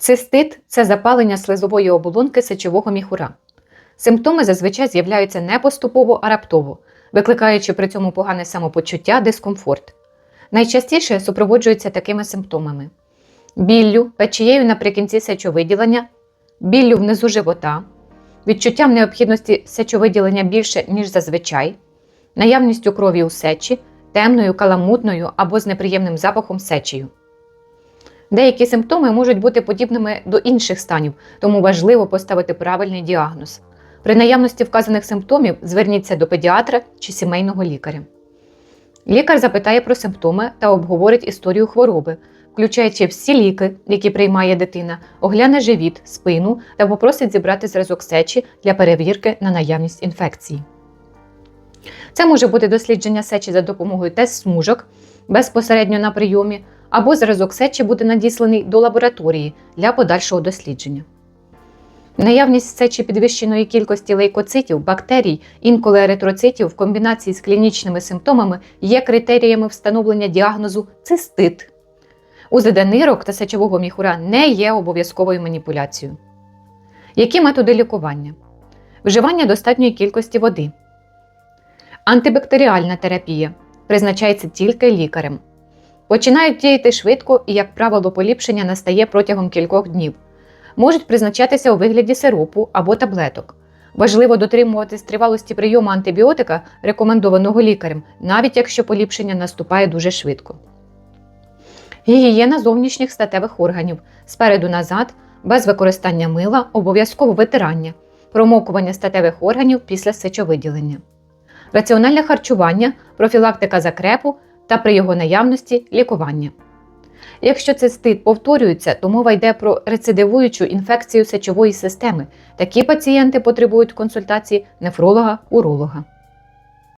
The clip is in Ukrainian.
Цистит це запалення слизової оболонки сечового міхура. Симптоми зазвичай з'являються не поступово, а раптово, викликаючи при цьому погане самопочуття, дискомфорт. Найчастіше супроводжуються такими симптомами: біллю, печією наприкінці сечовиділення, біллю внизу живота, відчуттям необхідності сечовиділення більше, ніж зазвичай, наявністю крові у сечі, темною, каламутною або з неприємним запахом сечею. Деякі симптоми можуть бути подібними до інших станів, тому важливо поставити правильний діагноз. При наявності вказаних симптомів зверніться до педіатра чи сімейного лікаря. Лікар запитає про симптоми та обговорить історію хвороби, включаючи всі ліки, які приймає дитина, огляне живіт, спину та попросить зібрати зразок сечі для перевірки на наявність інфекції. Це може бути дослідження сечі за допомогою тест-смужок безпосередньо на прийомі, або зразок сечі буде надісланий до лабораторії для подальшого дослідження. Наявність сечі підвищеної кількості лейкоцитів, бактерій, інколи еритроцитів в комбінації з клінічними симптомами є критеріями встановлення діагнозу цистит. УЗД нирок та сечового міхура не є обов'язковою маніпуляцією. Які методи лікування? Вживання достатньої кількості води. Антибактеріальна терапія призначається тільки лікарем. Починають діяти швидко і, як правило, поліпшення настає протягом кількох днів. Можуть призначатися у вигляді сиропу або таблеток. Важливо дотримуватись тривалості прийому антибіотика, рекомендованого лікарем, навіть якщо поліпшення наступає дуже швидко. Гігієна зовнішніх статевих органів спереду назад, без використання мила, обов'язково витирання, промокування статевих органів після сечовиділення. Раціональне харчування, профілактика закрепу та при його наявності лікування. Якщо цистит повторюється, то мова йде про рецидивуючу інфекцію сечової системи. Такі пацієнти потребують консультації нефролога-уролога.